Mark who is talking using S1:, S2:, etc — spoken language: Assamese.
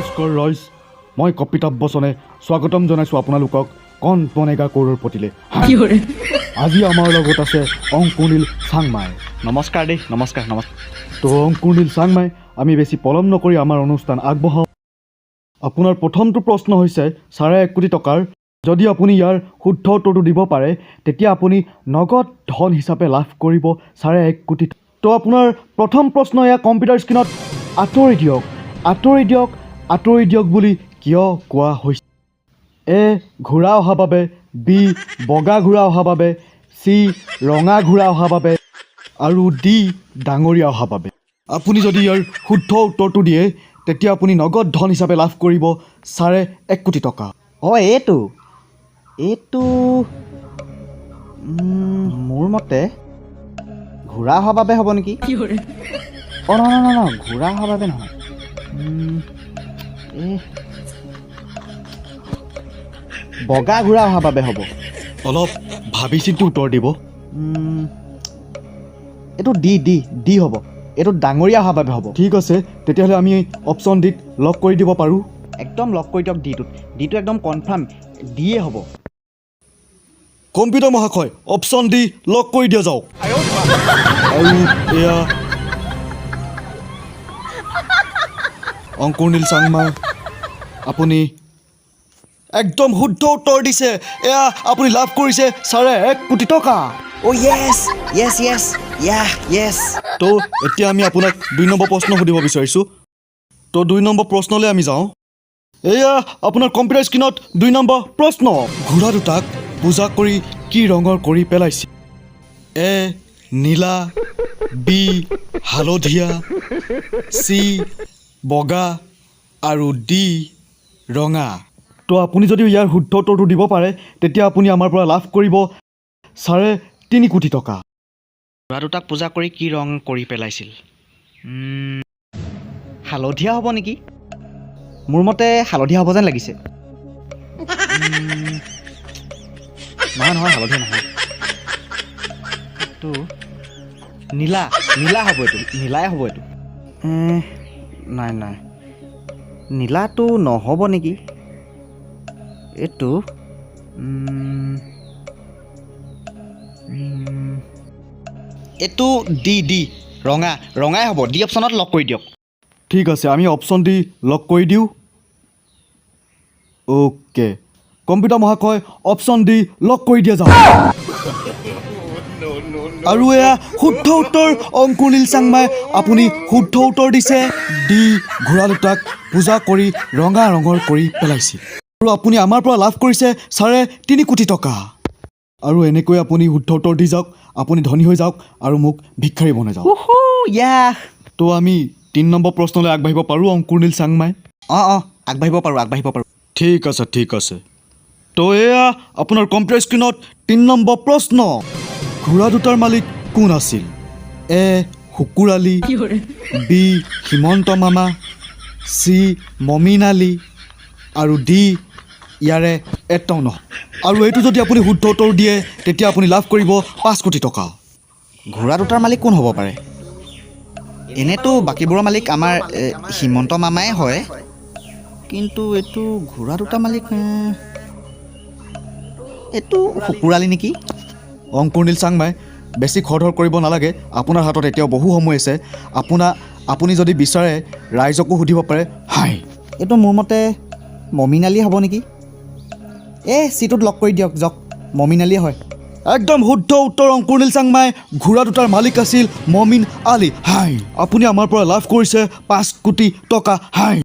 S1: নমস্কাৰ ৰাইজ মই কপিতাভ বচনে স্বাগতম জনাইছোঁ আপোনালোকক কণ বনেগা কৰোৰপতিলে আজি আমাৰ লগত আছে অংকুনিল চাংমাই।
S2: নমস্কাৰ দেই নমস্কাৰ নমস্কাৰ।
S1: তো অংকুনিল চাংমাই আমি বেছি পলম নকৰি আমাৰ অনুষ্ঠান আগবঢ়াওঁ। আপোনাৰ প্ৰথমটো প্ৰশ্ন হৈছে চাৰে এক কোটি টকাৰ যদি আপুনি ইয়াৰ শুদ্ধ উত্তৰটো দিব পাৰে তেতিয়া আপুনি নগদ ধন হিচাপে লাভ কৰিব চাৰে এক কোটি তো আপোনাৰ প্ৰথম প্ৰশ্ন এয়া কম্পিউটাৰ স্ক্ৰীণত আঁতৰি দিয়ক। আঁতৰি দিয়ক। আঁতৰি দিয়ক বুলি কিয় কোৱা হৈছে? এ ঘোঁৰা অহা বাবে বি বগা ঘোঁৰা অহা বাবে চি ৰঙা ঘোঁৰা অহা বাবে আৰু ডি ডাঙৰীয়া অহা বাবে। আপুনি যদি ইয়াৰ শুদ্ধ উত্তৰটো দিয়ে তেতিয়া আপুনি নগদ ধন হিচাপে লাভ কৰিব চাৰে এক কোটি টকা।
S2: অঁ এইটো এইটো মোৰ মতে ঘোঁৰা অহাৰ বাবে হ'ব নেকি? অঁ নহয় নহয় নহয় ঘোঁৰা অহাৰ বাবে নহয়। বগা ঘোঁৰা অহাৰ বাবে হ'ব।
S1: অলপ ভাবি চিন্তি উত্তৰ দিব।
S2: এইটো ডি ডি ডি হ'ব। এইটো ডাঙৰীয়া অহাৰ বাবে হ'ব।
S1: ঠিক আছে তেতিয়াহ'লে আমি অপশ্যন ডিত লক কৰি দিব পাৰোঁ।
S2: একদম লগ কৰি দিয়ক ডিটোত। ডিটো একদম কনফাৰ্ম ডিয়ে হ'ব।
S1: কম্পিউটাৰ মহাশয় অপশ্যন দি লক কৰি দিয়া যাওক। আৰু এয়া অংকুৰনীল চাংমা আপুনি একদম শুদ্ধ উত্তৰ দিছে। এয়া আপুনি লাভ কৰিছে চাৰে এক কোটি টকা।
S2: অ' yes yes yes yeah yes
S1: তো এতিয়া আমি আপোনাক দুই নম্বৰ প্ৰশ্ন সুধিব বিচাৰিছোঁ। তো দুই নম্বৰ প্ৰশ্নলৈ আমি যাওঁ। এয়া আপোনাৰ কম্পিউটাৰ স্ক্ৰীণত দুই নম্বৰ প্ৰশ্ন। ঘোঁৰা দুটাক পূজা কৰি কি ৰঙৰ কৰি পেলাইছে? এ নীলা বি হালধীয়া চি বগা আৰু ডি ৰঙা। তো আপুনি যদি ইয়াৰ শুদ্ধ উত্তৰটো দিব পাৰে তেতিয়া আপুনি আমাৰ পৰা লাভ কৰিব চাৰে তিনি কোটি টকা।
S2: ল'ৰা দুটাক পূজা কৰি কি ৰং কৰি পেলাইছিল? হালধীয়া হ'ব নেকি? মোৰ মতে হালধীয়া হ'ব যেন লাগিছে। নহয় নহয় হালধীয়া নহয়। এইটো নীলা নীলা হ'ব এইটো নীলাই হ'ব এইটো। নাই নাই। নীলাটো নহ'ব নেকি? এইটো এইটো ডি ডি। ৰঙা ৰঙাই হ'ব। ডি অপশ্যনত লক কৰি দিয়ক।
S1: ঠিক আছে আমি অপশ্যন দি লক কৰি দিওঁ। অ'কে। কম্পিউটাৰ মহাশয় অপশ্যন দি লক কৰি দিয়া যাওক। আৰু এয়া শুদ্ধ উত্তৰ অংকুৰনীল চাংমাই আপুনি শুদ্ধ উত্তৰ দিছে। দি ঘোঁৰা দুটাক পূজা কৰি ৰঙা ৰঙৰ কৰি পেলাইছিল। আৰু আপুনি আমাৰ পৰা লাভ কৰিছে চাৰে তিনি কোটি টকা। আৰু এনেকৈ আপুনি শুদ্ধ উত্তৰ দি যাওক আপুনি ধনী হৈ যাওক আৰু মোক ভিক্ষাৰী বনাই যাওক। তো আমি তিনি নম্বৰ প্ৰশ্নলৈ আগবাঢ়িব পাৰোঁ অংকুৰনীল চাংমাই
S2: অঁ অঁ আগবাঢ়িব পাৰোঁ আগবাঢ়িব পাৰোঁ।
S1: ঠিক আছে ঠিক আছে। তো এয়া আপোনাৰ কম্পিউটাৰ স্ক্ৰীণত তিনি নম্বৰ প্ৰশ্ন। ঘোঁৰা দুটাৰ মালিক কোন আছিল? এ শুকুৰ আলী বি হিমন্ত মামা চি মমিন আলী আৰু ডি ইয়াৰে এটাও নহয় আৰু এইটো যদি আপুনি শুদ্ধ উত্তৰ দিয়ে তেতিয়া আপুনি লাভ কৰিব পাঁচ কোটি টকা।
S2: ঘোঁৰা দুটাৰ মালিক কোন হ'ব পাৰে? এনেতো বাকীবোৰৰ মালিক আমাৰ হিমন্ত মামাই হয়। কিন্তু এইটো ঘোঁৰা দুটা মালিক এইটো শুকুৰালি নেকি?
S1: অংকুৰনীল চাংমাই বেছি খৰধৰ কৰিব নালাগে আপোনাৰ হাতত এতিয়াও বহু সময় আছে। আপোনাৰ আপুনি যদি বিচাৰে ৰাইজকো সুধিব পাৰে। হাই।
S2: এইটো মোৰ মতে মমিনালী হ'ব নেকি? এই চিটোত লক কৰি দিয়ক যাওক। মমিনালীয়ে হয়।
S1: একদম শুদ্ধ উত্তৰ অংকুৰনীল চাংমাই। ঘোঁৰা দুটাৰ মালিক আছিল মমিন আলী। হাই। আপুনি আমাৰ পৰা লাভ কৰিছে পাঁচ কোটি টকা। হাই।